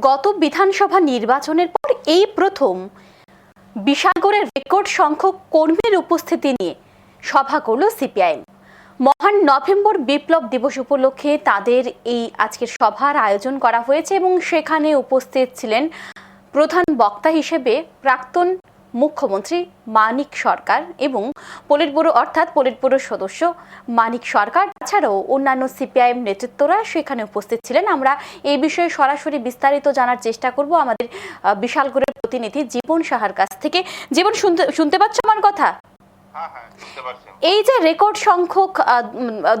গত বিধানসভা নির্বাচনের পর এই প্রথম। বিশালগড়ের রেকর্ড সংখ্যক কর্মীর উপস্থিতি নিয়ে সভা করল সিপিআইএম। মহান নভেম্বর বিপ্লব দিবস উপলক্ষে তাদের এই আজকের সভার আয়োজন করা হয়েছে এবং সেখানে উপস্থিত ছিলেন প্রধান বক্তা হিসেবে প্রাক্তন মুখ্যমন্ত্রী মানিক সরকার এবং পলিট ব্যুরো অর্থাৎ পলিট ব্যুরোর সদস্য মানিক সরকার। তাছাড়াও অন্যান্য সিপিআইএম নেতৃত্বরা সেখানে উপস্থিত ছিলেন। আমরা এই বিষয়ে সরাসরি বিস্তারিত জানার চেষ্টা করব আমাদের বিশালগড়ের প্রতিনিধি জীবন সাহার কাছ থেকে। জীবন শুনতে শুনতে পাচ্ছ আমার কথা? হ্যাঁ হ্যাঁ এই যে রেকর্ড সংখ্যক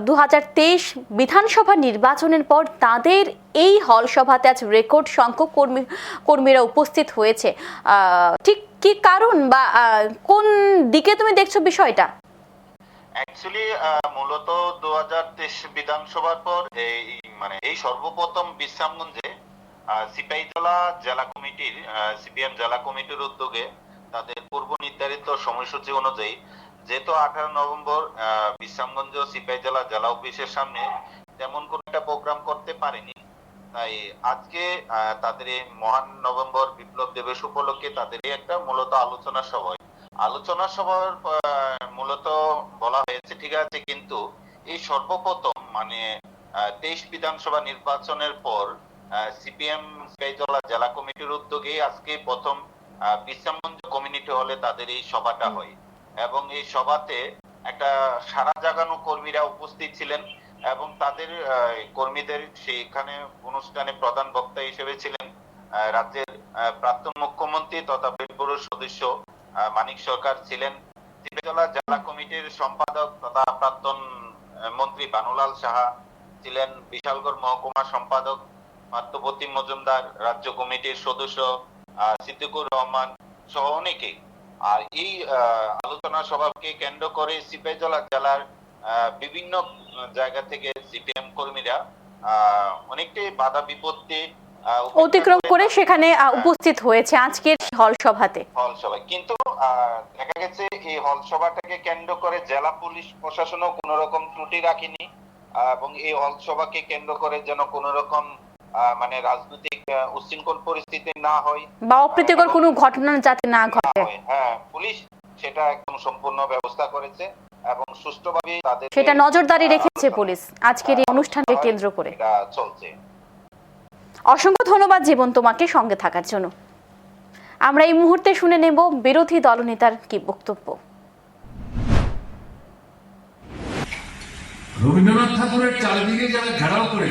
দু হাজার তেইশ বিধানসভা নির্বাচনের পর তাদের এই হল সভাতে আজ রেকর্ড সংখ্যক কর্মী কর্মীরা উপস্থিত হয়েছে। আহ, ঠিক কি কারণ বা কোন দিকে তুমি দেখছ বিষয়টা? অ্যাকচুয়ালি মূলত দু বিধানসভার পর এই মানে এই সর্বপ্রথম বিশ্রামগঞ্জে সিপাহী জেলা জেলা কমিটির সিপিএম জেলা কমিটির উদ্যোগে তাদের পূর্ব নির্ধারিত সময়সূচি অনুযায়ী যেহেতু আঠারো নভেম্বর বিশ্রামগঞ্জ সিপাহী জেলা জেলা অফিসের সামনে তেমন কোন একটা প্রোগ্রাম করতে পারেনি তাই আজকে তাদের এই মহান নভেম্বর বিপ্লব দিবস উপলক্ষে তাদের একটা মূলত আলোচনা সভা। আলোচনা সভার মূলত বলা হয়েছে, ঠিক আছে, কিন্তু এই সর্বপ্রথম মানে তেইশ বিধানসভা নির্বাচনের পর সিপিএম, জেলা জেলা কমিটির উদ্যোগে আজকে প্রথম বিশ্রামগঞ্জ কমিউনিটি হলে তাদের এই সভাটা হয়। এবং এই সভাতে একটা সারা জাগানো কর্মীরা উপস্থিত ছিলেন। এবং তাদের কর্মীদের সেখানে অনুষ্ঠানে প্রধান বক্তা হিসেবে ছিলেন রাজ্যের প্রাক্তন মুখ্যমন্ত্রী তথা বেলপুরের সদস্য মানিক সরকার ছিলেন। জেলা জেলা কমিটির সম্পাদক তথা প্রাক্তন মন্ত্রী বানুলাল সাহা ছিলেন। বিশালগড় মহকুমা সম্পাদক পার্থবতী মজুমদার, রাজ্য কমিটির সদস্য সিদ্দিকুর রহমান সহ অনেকে। আর এই আলোচনা সভাকে কেন্দ্র করে সিপাহীজলা জেলার বিভিন্ন জায়গা থেকে সিপিএম কর্মীরা অনেকটাই বাধা বিপত্তি অতিক্রম করে সেখানে। উপস্থিত হয়েছে আজকের হল সভাতে হল সভা কিন্তু দেখা গেছে এই হল সভাটাকে কেন্দ্র করে জেলা পুলিশ প্রশাসনও কোন রকম ত্রুটি রাখেনি এবং এই হল সভাকে কেন্দ্র করে যেন কোন রকম মানে রাজনৈতিক আহ, উচ্ছৃঙ্খল পরিস্থিতি না হয় বা অপ্রীতিকর কোনো ঘটনা যাতে না ঘটে। হ্যাঁ পুলিশ সেটা একদম সম্পূর্ণ ব্যবস্থা করেছে। এবং সুষ্ঠুভাবে তাদের সেটা নজরদারি রেখেছে পুলিশ। আজকের এই অনুষ্ঠানকে কেন্দ্র করে। চলছে। অসংখ্য ধন্যবাদ জীবন তোমাকে সঙ্গে থাকার জন্য। আমরা এই মুহূর্তে শুনে নেব বিরোধী দলনেতার কি বক্তব্য। রবীন্দ্রনাথ ঠাকুরের চারিদিকে যারা ঘেরাও করে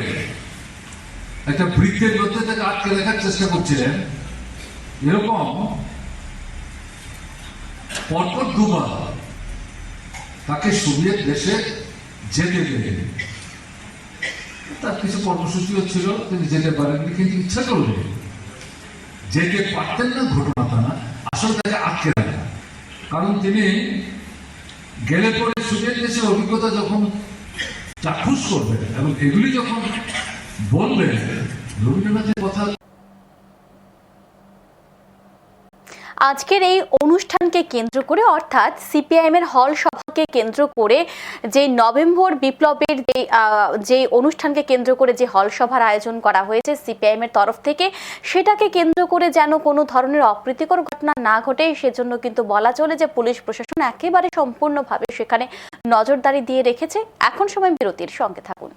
একটা বৃত্তের মধ্যে থেকে আটকে রাখার চেষ্টা করছিলেন এরকম পরপর দুবার তাকে সোভিয়েত দেশে যেতে দিলেন তার কিছু কর্মসূচিও ছিল তিনি যেতে পারেননি, কিন্তু ইচ্ছা করলে যেতে পারতেন না ঘটনাটা না, আসলে তাকে আটকে রাখা কারণ তিনি গেলে পরে সোভিয়েত দেশের অভিজ্ঞতা যখন চাক্ষুষ করবেন এবং এগুলি যখন বলবেন, রবীন্দ্রনাথের কথা আজকের এই অনুষ্ঠানকে কেন্দ্র করে, অর্থাৎ সিপিআইএম এর হল সভাকে কেন্দ্র করে যে নভেম্বর বিপ্লবের যে যে অনুষ্ঠানকে কেন্দ্র করে যে হল সভার আয়োজন করা হয়েছে সিপিআইএম এর তরফ থেকে, সেটাকে কেন্দ্র করে যেন কোনো ধরনের অপ্রীতিকর ঘটনা না ঘটে, সেজন্য কিন্তু বলা চলে যে পুলিশ প্রশাসন একেবারে সম্পূর্ণভাবে সেখানে নজরদারি দিয়ে রেখেছে। এখন সময় বিরতির সঙ্গে থাকুন।